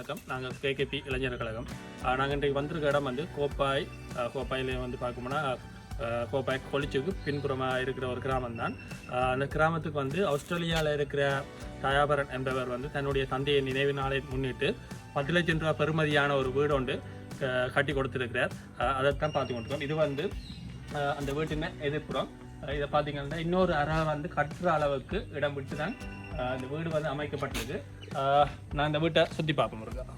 வணக்கம். நாங்கள் கேகேபி இளைஞர் கழகம். நாங்கள் இன்றைக்கு வந்திருக்க இடம் வந்து கோப்பாய். அஹ், வந்து பார்க்கணும்னா கோப்பாய் கொளிச்சுக்கு பின்புறமாக இருக்கிற ஒரு கிராமம் தான் அந்த கிராமத்துக்கு வந்து ஆஸ்திரேலியாவில் இருக்கிற தயாபரன் என்பவர் வந்து தன்னுடைய தந்தையை நினைவு நாளை முன்னிட்டு பத்து லட்சம் ரூபாய் பெறுமதியான ஒரு வீடு ஒன்று கட்டி கொடுத்துருக்கிறார். அதைத்தான் பார்த்து கொண்டிருக்கோம் இது வந்து அந்த வீட்டின் எதிர்ப்புறம். இதை பார்த்தீங்கன்னா இன்னொரு அறை வந்து கட்டுற அளவுக்கு இடம் விட்டு தான் இந்த வீடு வந்து அமைக்கப்பட்டிருக்கு. நான் இந்த வீட்டை சுற்றி பார்ப்போம் இருக்கா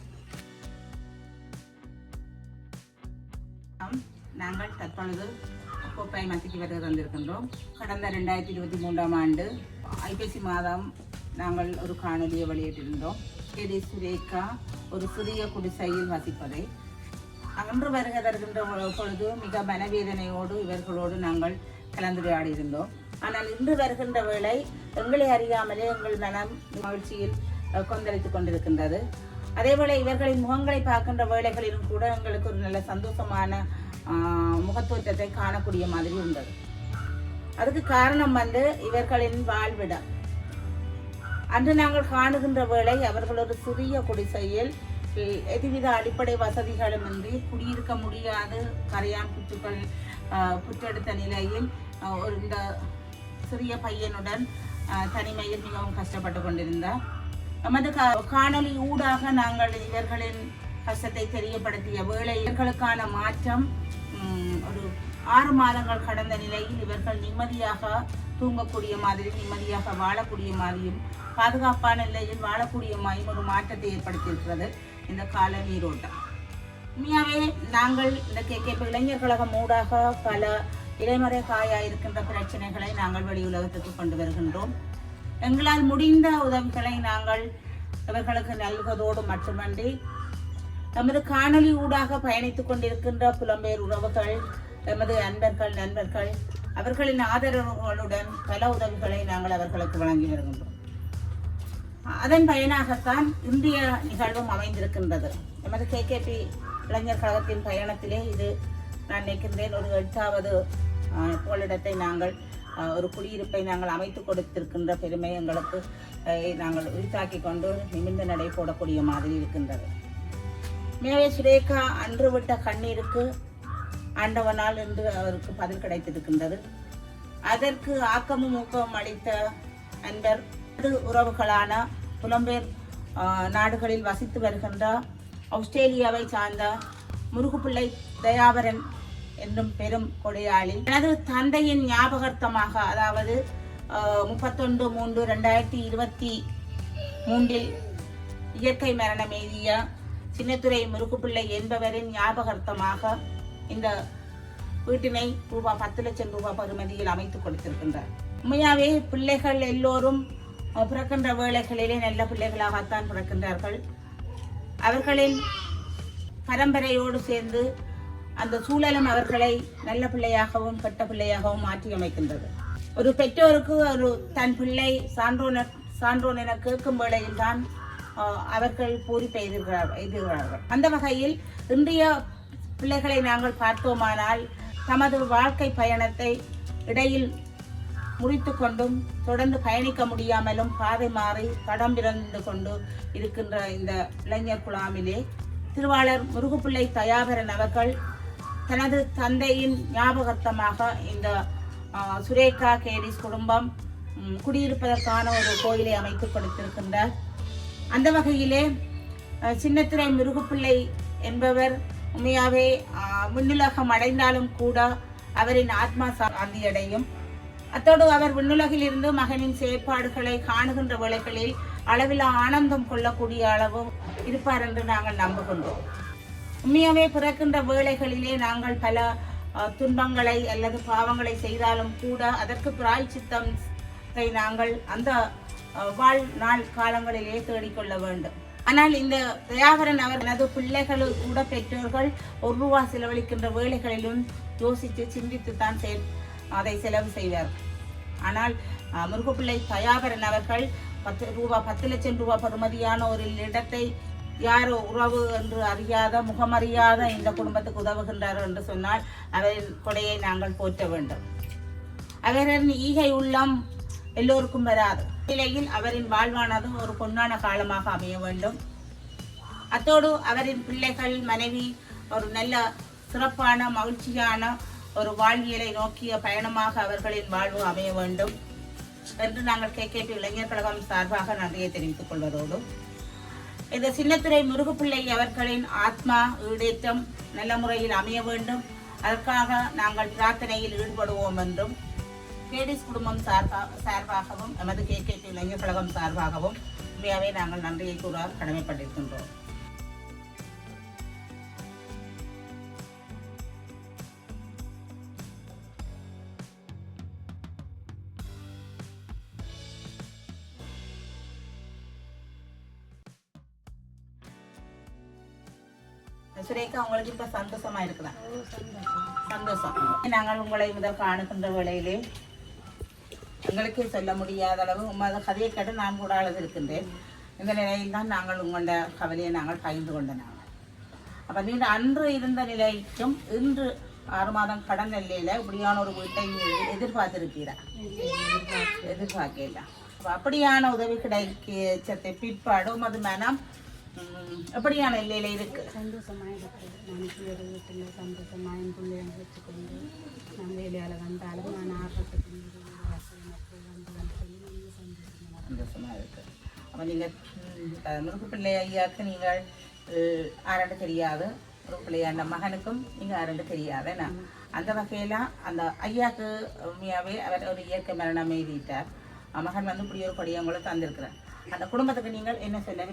நாங்கள் தற்பொழுது கோப்பாய் மத்திக்கு வருகை வந்திருக்கின்றோம். கடந்த ரெண்டாயிரத்தி இருபத்தி மூன்றாம் ஆண்டு ஐபிசி மாதம் நாங்கள் ஒரு காணொலியை வெளியிட்டிருந்தோம். கேடி சுரேகா ஒரு சிறிய குடிசையில் வசிப்பதை. அன்று வருகை தருகின்ற பொழுது மிக மனவேதனையோடு இவர்களோடு நாங்கள் கலந்துரையாடி இருந்தோம் ஆனால் இன்று வருகின்ற வேளை எங்களை அறியாமலே எங்கள் மனம் மகிழ்ச்சியில் கொந்தளித்துக் கொண்டிருக்கின்றது. அதேபோல இவர்களின் முகங்களை பார்க்கின்ற வேளைகளிலும் கூட எங்களுக்கு ஒரு நல்ல சந்தோஷமான முகத்துவத்தை காணக்கூடிய மாதிரி இருந்தது அதுக்கு காரணம் வந்து இவர்களின் வாழ்விடம். அன்று நாங்கள் காணுகின்ற வேளை அவர்கள் ஒரு சிறிய குடிசையில் எதுவித அடிப்படை வசதிகளுமின்றி குடியிருக்க முடியாது கரையான் புற்றுக்கள் புற்றெடுத்த நிலையில் ஒரு இந்த சிறிய பையனுடன் தனிமையில் மிகவும் கஷ்டப்பட்டு கொண்டிருந்தார். நமது காணொலி காணொளி ஊடாக நாங்கள் இவர்களின் கஷ்டத்தை தெரியப்படுத்திய வேளை இவர்களுக்கான மாற்றம் ஒரு ஆறு மாதங்கள் கடந்த நிலையில் இவர்கள் நிம்மதியாக தூங்கக்கூடிய மாதிரி நிம்மதியாக வாழக்கூடிய மாதிரியும் பாதுகாப்பான நிலையில் வாழக்கூடிய மாதிரியும் ஒரு மாற்றத்தை ஏற்படுத்தியிருக்கிறது இந்த கால நீரோட்டம் உண்மையாகவே நாங்கள் இந்த கேகேபி இளைஞர் கழகம் ஊடாக பல இடைமறை காயா இருக்கின்ற பிரச்சனைகளை நாங்கள் வெளி உலகத்துக்கு கொண்டு வருகின்றோம். எங்களால் முடிந்த உதவிகளை நாங்கள் இவர்களுக்கு நல்குவதோடு மட்டுமன்றி நமது காணொளி ஊடாக பயணித்துக் கொண்டிருக்கின்ற புலம்பெயர் உறவுகள் எமது அன்பர்கள் நண்பர்கள் அவர்களின் ஆதரவுகளுடன் பல உதவிகளை நாங்கள் அவர்களுக்கு வழங்கி வருகின்றோம். அதன் பயனாகத்தான் இந்திய நிகழ்வும் அமைந்திருக்கின்றது. எமது கேகேபி இளைஞர் கழகத்தின் பயணத்திலே இது நான் நினைக்கின்றேன் ஒரு எட்டாவது புகலிடத்தை நாங்கள் ஒரு குடியிருப்பை நாங்கள் அமைத்து கொடுத்திருக்கின்ற பெருமை எங்களுக்கு நாங்கள் உரித்தாக்கி கொண்டு நிமிர்ந்த நடை போடக்கூடிய மாதிரி இருக்கின்றது. மேலே சுரேகா அன்று விட்ட கண்ணீருக்கு ஆண்டவனால் என்று அவருக்கு பதில் கிடைத்திருக்கின்றது. அதற்கு ஆக்கமும் ஊக்கமும் அளித்த அன்பர் உறவுகளான புலம்பெயர் நாடுகளில் வசித்து வருகின்ற ஆஸ்திரேலியாவை சார்ந்த முருகுப்பிள்ளை தயாவரன் என்றும் பெரும் கொடையாளி. எனது தந்தையின் ஞாபகார்த்தமாக அதாவது முப்பத்தொன்று மூன்று ரெண்டாயிரத்தி இருபத்தி மூன்றில் இயற்கை மரணம் எய்திய சின்னத்துறை முருகுப்பிள்ளை என்பவரின் ஞாபகார்த்தமாக இந்த வீட்டினை ரூபாய் பத்து லட்சம் ரூபாய் பருமதியில் அமைத்துக் கொடுத்திருக்கின்றார். உண்மையாவே பிள்ளைகள் எல்லோரும் பிறக்கின்ற வேலைகளிலே நல்ல பிள்ளைகளாகத்தான் பிறக்கின்றார்கள். அவர்களின் பரம்பரையோடு சேர்ந்து அந்த சூழலும் அவர்களை நல்ல பிள்ளையாகவும் கெட்ட பிள்ளையாகவும் மாற்றி அமைக்கின்றது ஒரு பெற்றோருக்கு ஒரு தன் பிள்ளை சான்றோன சான்றோன் என கேட்கும் வேளையில் தான் அவர்கள் பூரிப்பு எதிர்கிறார் எதிர்கிறார்கள் அந்த வகையில் இன்றைய பிள்ளைகளை நாங்கள் பார்த்தோமானால் தமது வாழ்க்கை பயணத்தை இடையில் முறித்து கொண்டும் தொடர்ந்து பயணிக்க முடியாமலும் பாதை மாறி தடம் பிறந்து கொண்டு இருக்கின்ற இந்த இளைஞர் குழாமிலே திருவாளர் முருகுப்பிள்ளை தயாபரன் அவர்கள் தனது தந்தையின் ஞாபகார்த்தமாக இந்த சுரேகா கேரிஸ் குடும்பம் குடியிருப்பதற்கான ஒரு கோயிலை அமைத்து கொடுத்திருக்கின்றார். அந்த வகையிலே சின்னத்திரை சின்னத்துறை என்பவர் உண்மையாகவே விண்ணுலகம் அடைந்தாலும் கூட அவரின் ஆத்மா சாந்தி அடையும் அத்தோடு அவர் விண்ணுலகில் இருந்து மகனின் செயற்பாடுகளை காணுகின்ற வேளைகளில் அளவில் ஆனந்தம் கொள்ளக்கூடிய அளவு இருப்பார் என்று நாங்கள் நம்புகின்றோம். உண்மையாகவே பிறக்கின்ற வேளைகளிலே நாங்கள் பல துன்பங்களை அல்லது பாவங்களை செய்தாலும் கூட அதற்கு பிராய்ச்சித்தத்தை நாங்கள் அந்த வாழ் வாழ்நாள் காலங்களிலே தேடிக்கொள்ள வேண்டும். ஆனால் இந்த தயாகரன் அவர் எனது பிள்ளைகள் கூட பெற்றோர்கள் ஒரு ரூபா செலவழிக்கின்ற வேலைகளிலும் யோசித்து சிந்தித்து தான் செல் அதை செலவு செய்வார் ஆனால் முருகப்பிள்ளை தயாகரன் அவர்கள் பத்து ரூபா பத்து லட்சம் ரூபாய் பெறுமதியான ஒரு இடத்தை யாரோ உறவு என்று அறியாத முகமறியாத இந்த குடும்பத்துக்கு உதவுகின்றார் என்று சொன்னால் அவரின் கொடையை நாங்கள் போற்ற வேண்டும். அவரின் ஈகை உள்ளம் எல்லோருக்கும் வராது. நிலையில் அவரின் வாழ்வானது ஒரு பொன்னான காலமாக அமைய வேண்டும். அத்தோடு அவரின் பிள்ளைகள் மனைவி ஒரு நல்ல சிறப்பான மகிழ்ச்சியான ஒரு வாழ்வியலை நோக்கிய பயணமாக அவர்களின் வாழ்வு அமைய வேண்டும் என்று நாங்கள் கேகேபி இளைஞர் கழகம் சார்பாக நன்றியை தெரிவித்துக் கொள்வதோடு இந்த சின்னத்துறை முருகப்பிள்ளை அவர்களின் ஆத்மா ஈடேற்றம் நல்ல முறையில் அமைய வேண்டும். அதற்காக நாங்கள் பிரார்த்தனையில் ஈடுபடுவோம் என்றும் கேடிஸ் குடும்பம் சார்பாக சார்பாகவும் எமது கேகேபி இளைஞர் கழகம் சார்பாகவும் உண்மையாகவே நாங்கள் நன்றியை கூற கடமைப்பட்டிருக்கின்றோம். சந்தோஷமா இருக்குதா சந்தோஷம். நாங்கள் உங்களை முதல் காணுகின்ற வேளையிலே எங்களுக்கே சொல்ல முடியாத அளவு உமது கதையை கேட்டு நான் கூட அழுது இருக்கின்றேன் இந்த நிலையில் தான் நாங்கள் உங்களோட கவலையை நாங்கள் பகிர்ந்து கொண்ட நாங்கள் அப்போ நீங்கள் அன்று இருந்த நிலைக்கும் இன்று ஆறு மாதம் கடன் நிலையில இப்படியான ஒரு வீட்டை எதிர்பார்த்திருக்கிறா எதிர்பார்க்கல. அப்ப அப்படியான உதவி கிடைக்க பிற்பாடு உமது மனம் எப்படியான நிலையில இருக்கு. சந்தோஷமாக இருக்குது நான் ஒரு வீட்டில் சந்தோஷமாக என் பிள்ளைங்க வச்சுக்கொண்டு நான் வேலையால் வந்தாலும் நான் நான் சந்தோஷமாக சந்தோஷமா இருக்கு. அப்போ நீங்கள் முருகு பிள்ளை ஐயாவுக்கு நீங்கள் ஆரண்டு தெரியாது. முருகு பிள்ளை அந்த மகனுக்கும் நீங்கள் ஆரண்டு தெரியாது என்ன? அந்த வகையில் அந்த ஐயாவுக்கு உண்மையாகவே அவர் ஒரு இயற்கை மரணம் எழுதிட்டார். மகன் வந்து இப்படி ஒரு படியை உங்களுக்கு தந்திருக்கிறார். அந்த குடும்பத்துக்கு நீங்கள் என்ன சொல்ல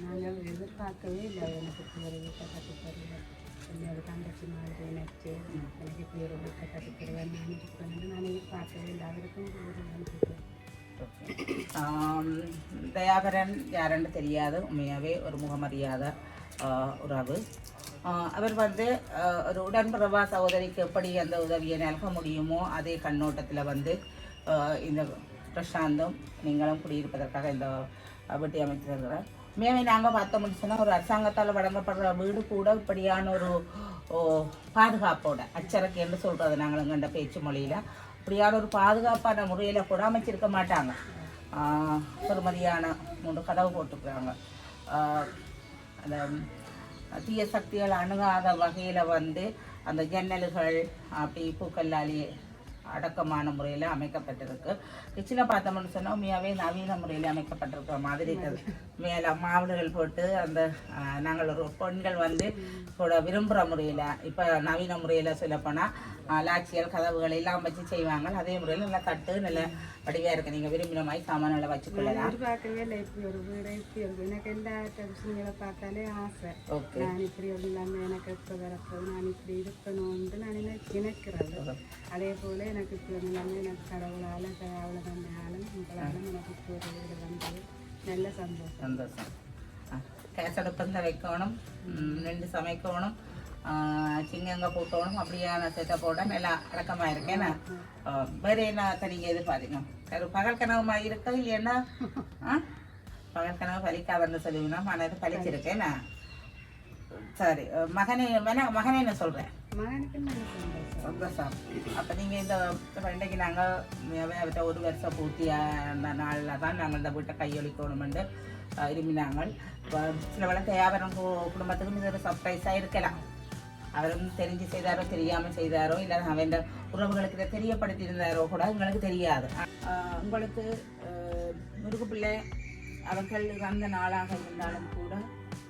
நாங்கள் எதிர்பார்க்கவே இல்லை எனக்கு இப்படி ஒரு வீட்டை கட்டி தருவேன் என்னோட தங்கச்சி மாதிரி நினச்சி எனக்கு இப்படி ஒரு வீட்டை கட்டி தருவேன் நான் இருக்கணும்னு நான் எதிர்பார்க்கவே இல்லை. அவருக்கும் ஒரு நன்றி. ஆம், தயாகரன் யாருன்னு தெரியாது. உண்மையாகவே ஒரு முகமறியாத ஆஹ், உறவு. அவர் வந்து ஒரு உடன்பிறவா சகோதரிக்கு எப்படி அந்த உதவியை நல்க முடியுமோ அதே கண்ணோட்டத்தில் வந்து இந்த பிரசாந்தும் நீங்களும் குடியிருப்பதற்காக இந்த வீட்டை அமைத்திருக்கிறார் மேமே நாங்கள் பார்த்த முடிச்சுன்னா ஒரு அரசாங்கத்தால் வழங்கப்படுற வீடு கூட இப்படியான ஒரு ஓ, பாதுகாப்போட அச்சரக்கு என்று சொல்கிறது நாங்கள் கண்ட பேச்சு மொழியில். இப்படியான ஒரு பாதுகாப்பான முறையில் கூட அமைச்சிருக்க மாட்டாங்க. சிறுமதியான பெருமதியான மூன்று கதவு போட்டுக்கிறாங்க. அந்த தீய சக்திகள் அணுகாத வகையில் வந்து அந்த ஜன்னல்கள் அப்படி பூக்கல்லாலி அடக்கமான முறையில் அமைக்கப்பட்டிருக்கு. கிச்சனை பார்த்தோம்னு சொன்னால் உண்மையாகவே நவீன முறையில் அமைக்கப்பட்டிருக்கிற மாதிரி இருக்குது. மேலே மாவுடுகள் போட்டு அந்த நாங்கள் ஒரு பெண்கள் வந்து கூட விரும்புகிற முறையில் இப்போ நவீன முறையில் சொல்லப்போனால் லாட்சியல் கதவுகள் எல்லாம் வச்சு செய்வாங்க. அதே முறையில் நல்லா தட்டு நல்ல வடிவாக இருக்குது நீங்கள் விரும்பின மாதிரி சாமான்களை வச்சுக்கொள்ளலாம் எதிர்பார்க்கவே இல்லை. இப்படி ஒரு வீடு இப்படி ஒரு எனக்கு எல்லா விஷயங்களை பார்த்தாலே ஆசை. ஓகே. நான் இப்படி ஒரு இல்லாமல் எனக்கு எப்போ வரப்போது நான் இப்படி இருக்கணும்னு நான் நினை- நினைக்கிறது. அதே போல் எனக்கு இப்படி ஒரு நிலைமை எனக்கு கடவுளால் கடவுளை தந்தாலும் உங்களாலும் எனக்கு இப்படி ஒரு வீடு வந்தது. நல்ல சந்தோஷம். சந்தோஷம். கேஸ் அடுப்பந்த வைக்கணும். ரெண்டு சமைக்கணும். சிங்கங்க கூட்டணும் அப்படியான செட்டப்போட நல்லா அடக்கமாக இருக்கேன் வேற என்ன நீங்கள் எதிர்பார்த்தீங்க? ஒரு பகல் கனவு மாதிரி இருக்கா இல்லைன்னா பகல் கனவு பலிக்காதுன்னு சொல்லுவீங்கன்னா மனது பழிச்சிருக்கேன் சரி அஹ், மகனே மன மகனே என்ன சொல்கிறேன் சந்தோஷம் சந்தோஷம். அப்போ நீங்கள் இந்த இன்றைக்கு நாங்கள் ஒரு வருஷம் பூர்த்தியான நாளில் தான் நாங்கள் இந்த வீட்டை கையொழிக்கணுமென்று விரும்பினாங்க. இப்போ சில தேவாரம் கு- குடும்பத்துக்கும் இது ஒரு சர்ப்ரைஸாக இருக்கலாம். அவரும் தெரிஞ்சு செய்தாரோ தெரியாமல் செய்தாரோ இல்லை அவன் உறவுகளுக்கு இதை தெரியப்படுத்தி இருந்தாரோ கூட எங்களுக்கு தெரியாது. உங்களுக்கு முருகப்பிள்ளை முருகுப்பிள்ளை அவர்கள் இறந்த நாளாக இருந்தாலும் கூட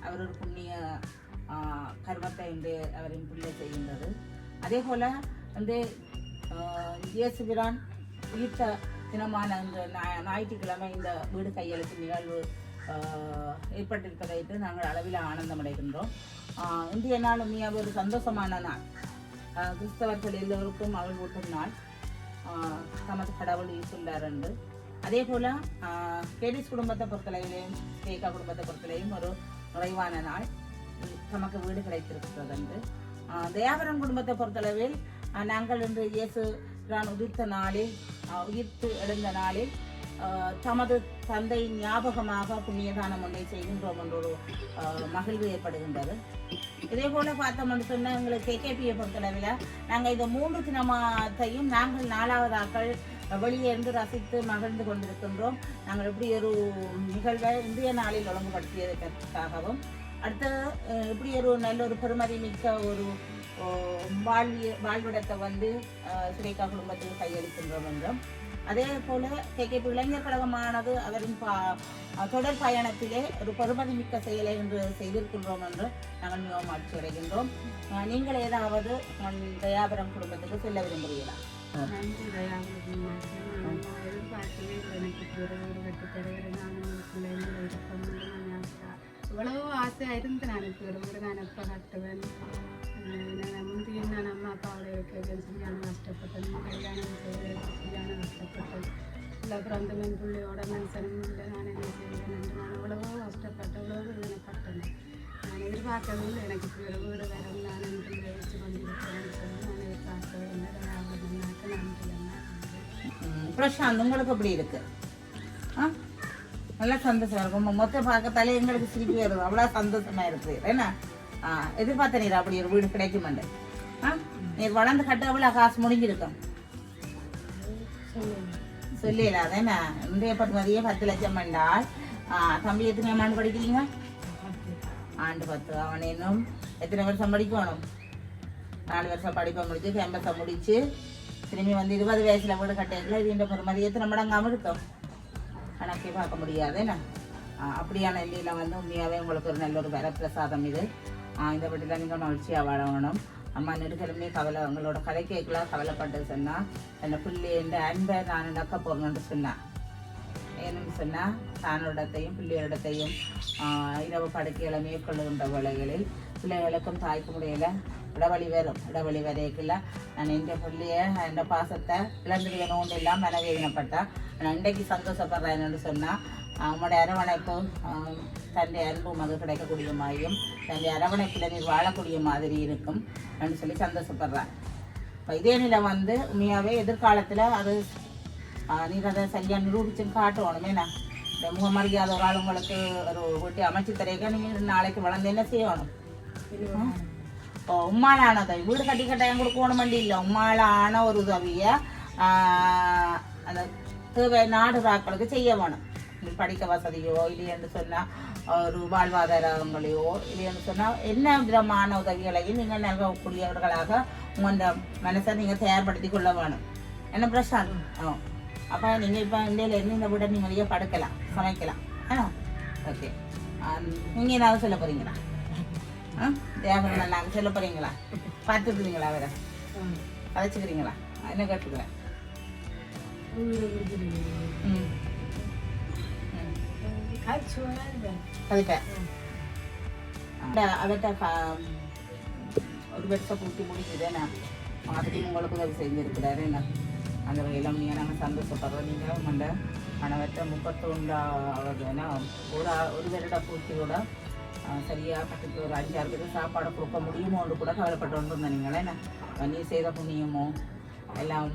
அவர் ஒரு புண்ணிய கர்மத்தை இன்று அவரின் பிள்ளை செய்கின்றது. அதே போல் வந்து இயேசுபிரான் உயிர்த்த தினமான இந்த ஞாயிற்றுக்கிழமை இந்த வீடு கையெழுத்து நிகழ்வு ஏற்பட்டிருப்பதை நாங்கள் அளவில் ஆனந்தம் அடைகின்றோம் இந்திய நாள் உண்மையாக ஒரு சந்தோஷமான நாள். கிறிஸ்தவர்கள் எல்லோருக்கும் அவள் ஊட்டும் நாள். தமது கடவுள் ஈசுள்ளார் என்று அதே போல் கேடிஸ் குடும்பத்தை பொறுத்தளவிலையும் கேகா குடும்பத்தை பொறுத்தளவிலும் ஒரு நிறைவான நாள். தமக்கு வீடு கிடைத்திருக்கிறது என்று தயாபரம் குடும்பத்தை பொறுத்தளவில் நாங்கள் இன்று இயேசு நான் உதிர்த்த நாளில் உயிர்த்து எழுந்த நாளில் தமது தந்தை ஞாபகமாக புண்ணியதானம் ஒன்றை செய்கின்றோம் என்ற ஒரு மகிழ்வு ஏற்படுகின்றது. இதே போல பார்த்தோம் என்று சொன்ன எங்களுக்கு கேகேபியை பொறுத்தளவில் நாங்கள் இந்த மூன்று தினமாத்தையும் நாங்கள் நாலாவதாக்கள் வெளியே இருந்து ரசித்து மகிழ்ந்து கொண்டிருக்கின்றோம். நாங்கள் இப்படி ஒரு நிகழ்வை இந்திய நாளில் ஒழுங்குபடுத்தியதற்காகவும் அடுத்து இப்படி ஒரு நல்ல ஒரு பெருமதி மிக்க ஒரு வாழ்விய வாழ்விடத்தை வந்து சுரேகா குடும்பத்தில் கையளிக்கின்றோம் என்றும் அதே போல கேகேபி இளைஞர் கழகமானது அவரின் பா தொடர் பயணத்திலே ஒரு பெருமதி மிக்க செயலை என்று செய்திருக்கின்றோம் என்று நாங்கள் மிகவும் மகிழ்ச்சி அடைகின்றோம். நீங்கள் ஏதாவது தயாபுரம் குடும்பத்துக்கு செல்ல விரும்புகிறீர்களா? நன்றி தயாபதி எதிர்பார்க்கவே எனக்கு ஒரு வெட்டு பிறகு நான் இவ்வளவோ ஆசையாக இருந்து நான் இப்போ ஒரு வீடு நான் எப்போ கட்டுவேன்? முந்தையும் நான் அம்மா அப்பாவோட இருக்கேன் சொல்லி நான் கஷ்டப்பட்டேன் கல்யாணம் செய்ய இல்லை அப்புறம் அந்த மென் பிள்ளையோட மனுஷனும் இல்லை நான் என்ன செய்வேன் என்று நான் எவ்வளவோ கஷ்டப்பட்டு எவ்வளவோ வேதனைப்பட்டேன் நான் எதிர்பார்க்கவே இல்லை எனக்கு இப்போ ஒரு வீடு வரும் நான் என்று யோசித்து கொண்டிருக்கிறேன். சொல்லி நான் எதிர்பார்க்கவே இல்லை தயாபதி அண்ணாக்கு நன்றி. பிரசாந்த் உங்களுக்கு எப்படி இருக்கு? ஆ? நல்லா சந்தோஷமா இருக்கும் மொ- மொத்த பார்க்கத்தாலே எங்களுக்கு சிரிப்பு வருது. அவ்வளோ சந்தோஷமா இருக்கு. என்ன? எதிர்பார்த்த நீர் அப்படி ஒரு வீடு கிடைக்குமெண்டு ஆ? நீர் வளர்ந்து கட்ட அவ்வளோ காசு முடிஞ்சிருக்கோம் சொல்லல அதேண்ணா இன்றைய பத்து மதிய பத்து லட்சம் வேண்டால் தம்பி எத்தனை ஆண்டு படிக்கிறீங்க? ஆண்டு பத்து அவன் இன்னும் எத்தனை வருஷம் படிக்கணும்? நாலு வருஷம் படிப்பை முடிச்சு கேம்பஸை முடிச்சு திரும்பி வந்து இருபது வயசுல வீடு கட்டியிருக்கல இது இந்த பெருமதி எத்தனை மடங்காம இருக்கும் கணக்கே பார்க்க முடியாது என்ன? அப்படியான இல்லையில வந்து உண்மையாகவே உங்களுக்கு ஒரு நல்ல ஒரு வரப்பிரசாதம் இது. இந்த வீட்டில் நீங்கள் மகிழ்ச்சியாக வாழணும். அம்மா நெடுக்கலுமே கவலை அவங்களோட கதை கேட்கலாம் கவலைப்பட்டு சொன்னால் என்ன பிள்ளை என்ற அன்பை நான் நடக்க போறேன்னு சொன்னேன் ஏன்னு சொன்னால் தானோடத்தையும் பிள்ளையோடத்தையும் இரவு படுக்கைகளை மேற்கொள்ளுகின்ற வேளைகளில் பிள்ளைகளுக்கும் தாய்க்கும் முடியல இடவழி வரும். இடவழி வரைக்குள்ள நான் இந்த பிள்ளைய இந்த பாசத்தை இழந்துடுவேன் ஒன்று இல்லாமல் மனவேதனைப்பட்டேன் நான் இன்றைக்கு சந்தோஷப்படுறேன்னு சொன்னால் அவங்களோட அரவணைப்பு தன்னுடைய அன்பும் அது கிடைக்கக்கூடிய மாதிரியும் தன்னுடைய அரவணைப்பில் நீர் வாழக்கூடிய மாதிரி இருக்கும் அப்படின்னு சொல்லி சந்தோஷப்படுறேன் இப்போ இதே நிலை வந்து உண்மையாகவே எதிர்காலத்தில் அது நீ நீர் அதை சரியாக நிரூபிச்சு காட்டணும் ஏன்னா இந்த முகமரியாத ஒரு ஆள் உங்களுக்கு ஒரு வீட்டை அமைச்சு தரையாக நீங்கள் நாளைக்கு வளர்ந்து என்ன செய்யணும் இப்போ உம்மாலான உதவி வீடு கட்டி கட்டாயம் கொடுக்கணும் வண்டி இல்லை உம்மாலான ஒரு உதவியை அந்த தேவை நாடுறாக்களுக்கு செய்ய வேணும் படிக்க வசதியோ இல்லையென்று சொன்னால் ஒரு வாழ்வாதாரங்களையோ இல்லையென்று சொன்னால் என்ன விதமான உதவிகளையும் நீங்கள் நல்கக்கூடியவர்களாக உங்களோட மனசை நீங்கள் தயார்படுத்தி கொள்ள வேணும். என்ன பிரசாந்த் ஆ. அப்போ நீங்கள் இப்போ இந்தியாவில் இருந்து இந்த வீட்டை நிம்மதியாக படுக்கலாம் சமைக்கலாம்? ஆ. ஓகே. நீங்கள் ஏதாவது சொல்ல போகிறீங்களா ஆ? தேவர்கள் நாங்கள் சொல்ல போகிறீங்களா பார்த்துக்குறீங்களா அவரை? கதைச்சிக்கிறீங்களா என்ன கேட்டுக்கிறேன்? ம். கதைப்பேன் அவர்கிட்ட ஒரு வருஷம் பூட்டி முடிக்குது என்ன மாதிரி உங்களுக்கு உதவி செஞ்சிருக்கிறாரு என்ன அந்த வகையில் நீங்கள் நாங்கள் சந்தோஷப்படுறோம் நீங்கள் உங்கள்ட கணவர்கிட்ட முப்பத்தொண்டாவது ஏன்னா ஒரு ஒரு வருட பூர்த்தி கூட சரியாக பக்கத்து ஒரு அஞ்சாறு பேருக்கு சாப்பாடு கொடுக்க முடியுமோன்னு கூட கவலைப்பட்டு இருந்தேன் நீங்களே என்ன நீ செய்த புண்ணியமோ எல்லாம்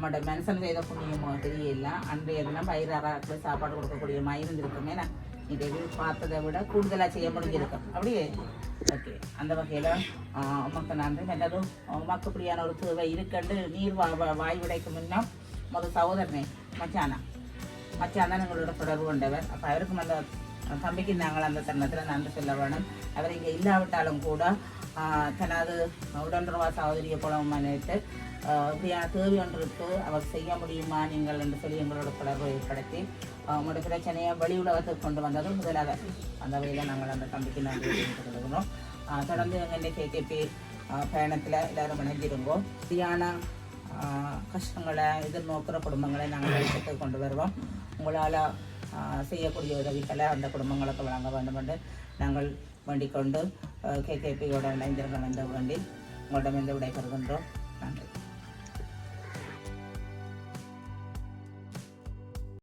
நம்மளோட மனுஷன் செய்த புண்ணியமோ தெரியல அன்றைய தினம் பயிராறாக்கு சாப்பாடு கொடுக்கக்கூடிய மாதிரி இருந்திருக்குமே நான். இதை பார்த்ததை விட கூடுதலாக செய்ய முடிஞ்சிருக்கும் அப்படியே. ஓகே. அந்த வகையில் உமக்கு நன்றி. என்னதும் உமக்கு இப்படியான ஒரு தேவை இருக்கண்டு. நீர் வா வாய் விடைக்கு முன்னால் முதல் சகோதரனே மச்சானா. மச்சான் தான் எங்களோட தொடர்பு கொண்டவர். அப்போ அவருக்கும் அந்த தம்பிக்கு நாங்கள் அந்த தருணத்தில் நன்றி சொல்ல வேணும். அவர் இங்கே இல்லாவிட்டாலும் கூட தனது உடன்றவா சகோதரியை போல நினைத்து தேவை ஒன்றுக்கு அவர் செய்ய முடியுமா நீங்கள் என்று சொல்லி எங்களோட தொடர்பு ஏற்படுத்தி ஆஹ், உங்களோட பிரச்சனையை வெளி உலகத்துக்கு கொண்டு வந்ததும் முதலாக அந்த வகையில் நாங்கள் அந்த தம்பிக்கு நன்றி தெரிவித்துக் தொடர்ந்து எங்கள் கேகேபி பயணத்தில் எல்லாரும் இணைஞ்சிருங்கோ சரியான கஷ்டங்களை எதிர்நோக்கிற குடும்பங்களை நாங்கள் வெளிச்சத்துக்கு கொண்டு வருவோம். உங்களால் செய்யக்கூடிய உதவிகளை அந்த குடும்பங்களுக்கு வழங்க வேண்டும் என்று நாங்கள் வேண்டிக் கொண்டு கேகேபியோட இணைந்திருக்க வேண்டும் வேண்டி உங்களிடம் இந்த விடைபெறுகின்றோம். நன்றி.